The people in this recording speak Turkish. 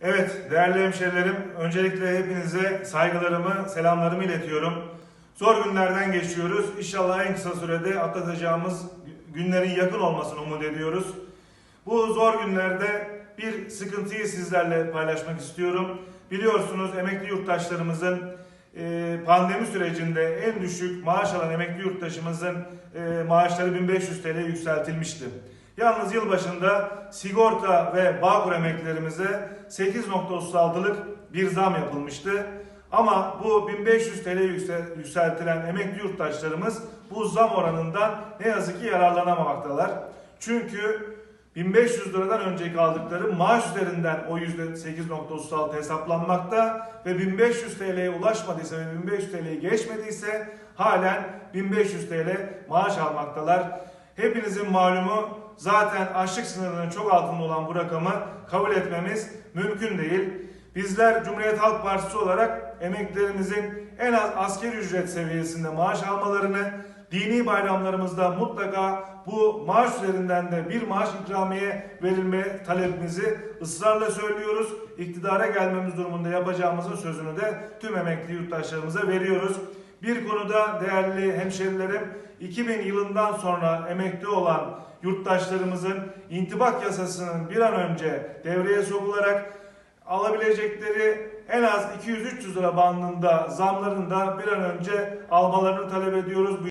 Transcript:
Evet değerli hemşerilerim, öncelikle hepinize saygılarımı, selamlarımı iletiyorum. Zor günlerden geçiyoruz. İnşallah en kısa sürede atlatacağımız günlerin yakın olmasını umut ediyoruz. Bu zor günlerde bir sıkıntıyı sizlerle paylaşmak istiyorum. Biliyorsunuz emekli yurttaşlarımızın e, pandemi sürecinde en düşük maaş alan emekli yurttaşımızın e, maaşları 1500 TL yükseltilmişti. Yalnız yılbaşında sigorta ve bağkur emeklilerimize 8.36'lık bir zam yapılmıştı. Ama bu 1500 TL yüksel- yükseltilen emekli yurttaşlarımız bu zam oranından ne yazık ki yararlanamamaktalar. Çünkü 1500 liradan önceki aldıkları maaş üzerinden o %8.36 hesaplanmakta ve 1500 TL'ye ulaşmadıysa ve 1500 TL'yi geçmediyse halen 1500 TL maaş almaktalar. Hepinizin malumu zaten açlık sınırının çok altında olan bu rakamı kabul etmemiz mümkün değil. Bizler Cumhuriyet Halk Partisi olarak emeklilerimizin en az askeri ücret seviyesinde maaş almalarını, dini bayramlarımızda mutlaka bu maaş üzerinden de bir maaş ikramiye verilme talebimizi ısrarla söylüyoruz. İktidara gelmemiz durumunda yapacağımızın sözünü de tüm emekli yurttaşlarımıza veriyoruz. Bir konuda değerli hemşerilerim 2000 yılından sonra emekli olan yurttaşlarımızın intibak yasasının bir an önce devreye sokularak alabilecekleri en az 200-300 lira bandında zamlarını da bir an önce almalarını talep ediyoruz.